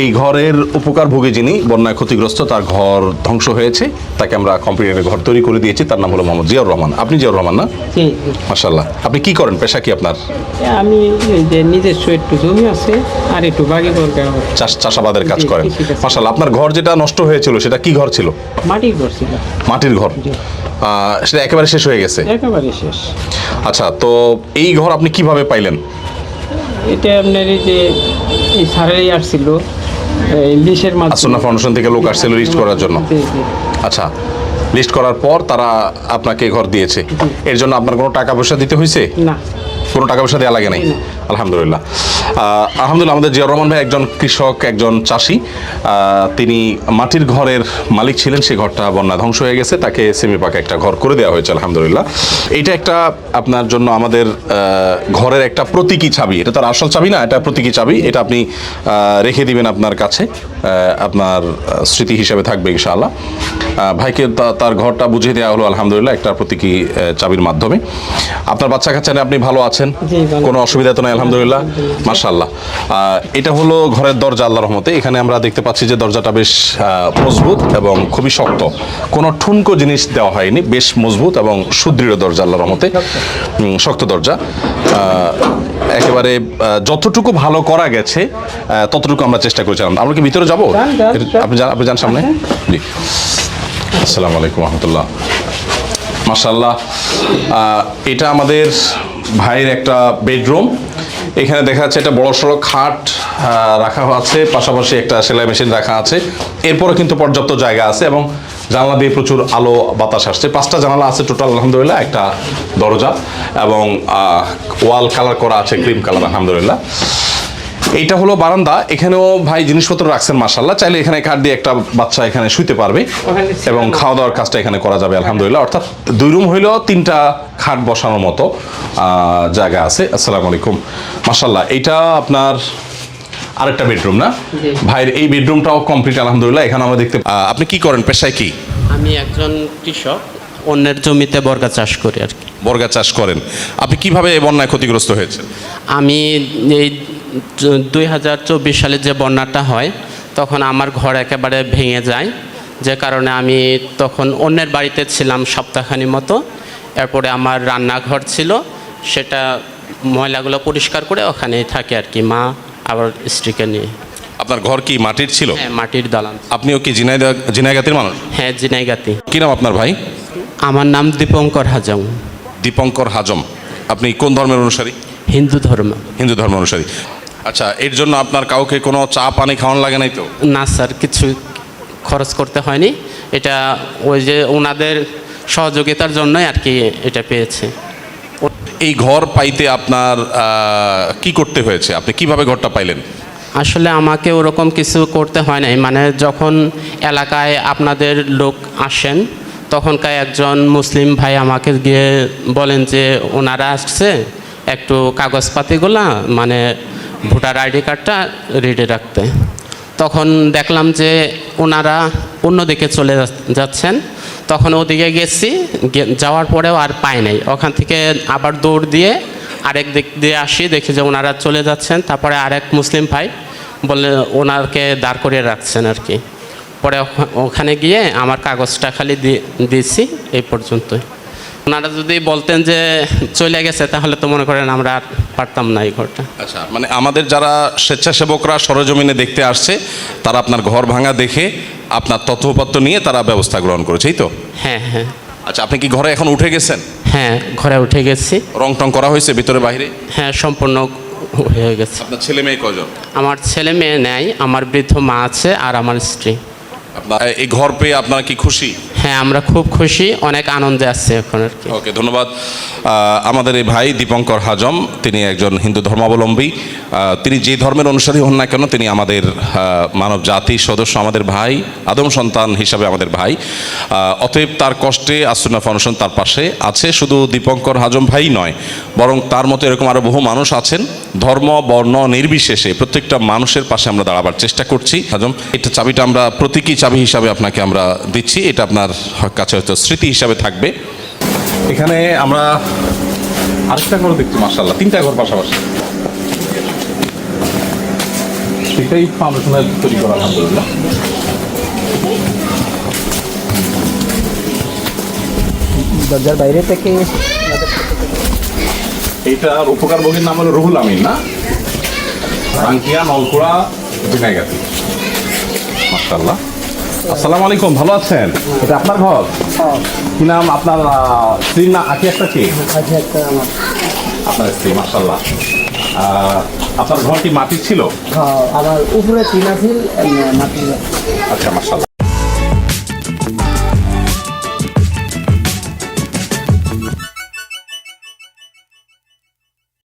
এই ঘরের উপকারভোগী যিনি বন্যায় ক্ষতিগ্রস্ত তার ঘর ধ্বংস হয়েছে। তাকে আমরা কম্পিউটারে ঘর তৈরি করে দিয়েছি। তার নাম হলো মোহাম্মদ জিয়াউর রহমান। আপনি জিয়াউর রহমান না? মাসাল্লাহ আপনি কি করেন? পেশা কি আপনার? আমি নিজস্ব একটু জমি আছে আর একটু চাষ চাষাবাদের কাজ করেন। মাসাল্লাহ আপনার ঘর যেটা নষ্ট হয়েছিল সেটা কি ঘর ছিল? মাটি করছিল মাটির ঘর। সেটা একেবারে শেষ হয়ে গেছে? একেবারে শেষ। আচ্ছা তো এই ঘর আপনি কীভাবে পাইলেন? এটা আপনার এই যে এই সারাই আসছিল এই মাধ্যমে সুন্না ফাউন্ডেশন থেকে লোক আসছিল লিস্ট করার জন্য। আচ্ছা লিস্ট করার পর তারা আপনাকে ঘর দিয়েছে। এর জন্য আপনার কোনো টাকা পয়সা দিতে হয়েছে? না। কোনো টাকা পয়সা দেওয়া লাগে নাই। আলহামদুলিল্লাহ। আলহামদুলিল্লাহ, আমাদের জিয়াউর রহমান ভাই একজন কৃষক, একজন চাষি। তিনি মাটির ঘরের মালিক ছিলেন সেই ঘরটা বন্যা ধ্বংস হয়ে গেছে, তাকে সেমি পাকা একটা ঘর করে দেওয়া হয়েছে, আলহামদুলিল্লাহ। এটা একটা আপনার জন্য আমাদের ঘরের একটা প্রতীকী চাবি এটা তার আসল চাবি না, এটা প্রতীকী চাবি এটা আপনি রেখে দিবেন আপনার কাছে আপনার স্মৃতি হিসেবে থাকবে, ইনশাআল্লাহ। ভাইকে তার ঘরটা বুঝিয়ে দেওয়া হলো আলহামদুলিল্লাহ একটা প্রতীকী চাবির মাধ্যমে। আপনার বাচ্চা কাচ্চা আপনি ভালো আছেন? কোনো অসুবিধা তো নাই আলহামদুলিল্লাহ? মাশাল্লাহ এটা হলো ঘরের দরজা আল্লাহ রহমতে। এখানে আমরা দেখতে পাচ্ছি যে দরজাটা বেশ মজবুত এবং খুবই শক্ত। কোনো ঠুনকো জিনিস দেওয়া হয়নি বেশ মজবুত এবং সুদৃঢ় দরজা আল্লাহর রহমতে। শক্ত দরজা। একেবারে যতটুকু ভালো করা গেছে ততটুকু আমরা চেষ্টা করেছিলাম। আমরা কি ভিতরে যাব। আপনি যান আপনি যান সামনে। জি। আসসালামু আলাইকুম রহমতুল্লাহ। মাশাল্লাহ এটা আমাদের ভাইয়ের একটা বেডরুম। এখানে দেখা যাচ্ছে একটা বড় সড়ো খাট রাখা আছে, পাশাপাশি একটা সেলাই মেশিন রাখা আছে। এরপরে কিন্তু পর্যাপ্ত জায়গা আছে এবং জানলা দিয়ে প্রচুর আলো, বাতাস আসছে। পাঁচটা জানালা আছে টোটাল, আলহামদুলিল্লাহ, একটা দরজা এবং ওয়াল কালার করা আছে, ক্রিম কালার, আলহামদুলিল্লাহ। এইটা হলো বারান্দা এখানেও ভাই জিনিসপত্র রাখছেন মাসাল্লাহ চাইলে এখানে কাঠ দিয়ে একটা বাচ্চা এখানে শুইতে পারবে এবং খাওয়া দাওয়ার কাজটা এখানে করা যাবে আলহামদুলিল্লাহ। অর্থাৎ দুই রুম হইলেও তিনটা খাট বসানোর মতো জায়গা আছে। আসসালামু আলাইকুম। মাসাল্লাহ এইটা আপনার আরেকটা বেডরুম না। ভাইয়ের এই বেডরুমটাও কমপ্লিট আলহামদুলিল্লাহ। এখানে আমরা দেখতে আপনি কি করেন? পেশায় কি? আমি একজন কৃষক অন্যের জমিতে বর্গা চাষ করি আর কি। বর্গা চাষ করেন। আপনি কীভাবে বন্যায় ক্ষতিগ্রস্ত হয়েছে আমি এই দুই হাজার চব্বিশ সালে যে বন্যাটা হয় তখন আমার ঘর একেবারে ভেঙে যায়। যে কারণে আমি তখন অন্যের বাড়িতে ছিলাম সপ্তাহখানি মতো। এরপরে আমার রান্নাঘর ছিল সেটা ময়লাগুলো পরিষ্কার করে ওখানেই থাকে আর কি। মা আবার স্ত্রীকে নিয়ে। আপনার ঘর কি মাটির ছিল? হ্যাঁ মাটির দালান। আপনিও কি জিনাইদা জিনাইগাতির মানুষ? হ্যাঁ জিনাইগাতি কি নাম আপনার ভাই? আমার নাম দীপঙ্কর হাজম দীপঙ্কর হাজম আপনি কোন ধর্মের অনুসারী? হিন্দু ধর্ম। হিন্দু ধর্ম অনুসারী। আচ্ছা এর জন্য আপনার কাউকে কোনো চা পানি খাওয়ানো লাগে নাই তো? না স্যার কিছু খরচ করতে হয়নি। এটা ওই যে ওনাদের সহযোগিতার জন্যই আর কি এটা পেয়েছে। এই ঘর পাইতে আপনার কি করতে হয়েছে? আপনি কীভাবে ঘরটা পাইলেন? আসলে আমাকে ওরকম কিছু করতে হয় নাই। মানে যখন এলাকায় আপনাদের লোক আসেন তখনকার একজন মুসলিম ভাই আমাকে গিয়ে বলেন যে ওনারা আসছে একটু কাগজপাতিগুলা মানে ভোটার আইডি কার্ডটা রেডি রাখতে। তখন দেখলাম যে ওনারা অন্যদিকে চলে যাচ্ছেন। তখন ওদিকে গেছি যাওয়ার পরেও আর পাই নাই। ওখান থেকে আবার দৌড় দিয়ে আরেক দিক দিয়ে আসি, দেখি যে ওনারা চলে যাচ্ছেন। তারপরে আরেক মুসলিম ভাই বলে ওনাকে দাঁড় করিয়ে রাখছেন আর কি। পরে ওখা- ওখানে গিয়ে আমার কাগজটা খালি দিয়ে দিয়েছি এই পর্যন্তই। ওনারা যদি বলতেন যে চলে গেছে তাহলে তো মনে করেন আমরা আর পারতাম না এই ঘরটা। আচ্ছা মানে আমাদের যারা স্বেচ্ছাসেবকরা সরজমিনে দেখতে আসছে তারা আপনার ঘর ভাঙা দেখে আপনার তথ্যপত্র নিয়ে তারা ব্যবস্থা গ্রহণ করেছে তো? হ্যাঁ হ্যাঁ। আচ্ছা আপনি কি ঘরে এখন উঠে গেছেন? হ্যাঁ ঘরে উঠে গেছি। রং টং করা হয়েছে ভিতরে বাইরে? হ্যাঁ সম্পূর্ণ হয়ে গেছে। আপনার ছেলে মেয়ে কজন আমার ছেলে মেয়ে নেই আমার বৃদ্ধ মা আছে আর আমার স্ত্রী। আপনার এই ঘর পেয়ে আপনারা কি খুশি? হ্যাঁ আমরা খুব খুশি, অনেক আনন্দে আছি এখন আর কি। ওকে, ধন্যবাদ। আমাদের এই ভাই দীপঙ্কর হাজম, তিনি একজন হিন্দু ধর্মাবলম্বী। তিনি যে ধর্মের অনুসারী হন না কেন, তিনি আমাদের মানব জাতির সদস্য, আমাদের ভাই, আদম সন্তান হিসাবে আমাদের ভাই। অতএব তার কষ্টে আসুনা ফাউন্ডেশন তার পাশে আছে, শুধু দীপঙ্কর হাজম ভাই নয়, বরং তার মতো এরকম আরও বহু মানুষ আছেন। ধর্ম, বর্ণ নির্বিশেষে প্রত্যেকটা মানুষের পাশে আমরা দাঁড়াবার চেষ্টা করছি। হাজম, এটা চাবিটা আমরা, প্রতীকী চাবি হিসাবে আপনাকে আমরা দিচ্ছি, এটা আপনার কাছে হয়তো স্মৃতি হিসাবে থাকবে। এখানে আমরা আরেকটা ঘর দেখছি মার্শাল্লাহ তিনটা ঘর পাশাপাশি। তৈরি করা আলহামদুলিল্লাহ। দরজার বাইরে থেকে এইটার উপকার বগির নাম হলো রুহুল আমিন না? রাঙ্কিয়া নলকুড়া মাশাল্লাহ আসসালামু আলাইকুম ভালো আছেন? এটা আপনার ঘর? কি নাম আপনার স্ত্রীর না আকি একটা কি? আছে একটা আপনার স্ত্রী মাশাল্লাহ আপনার ঘরটি মাটির ছিল? আমার উপরে টিন আছিল মাটি আচ্ছা মাশাল্লাহ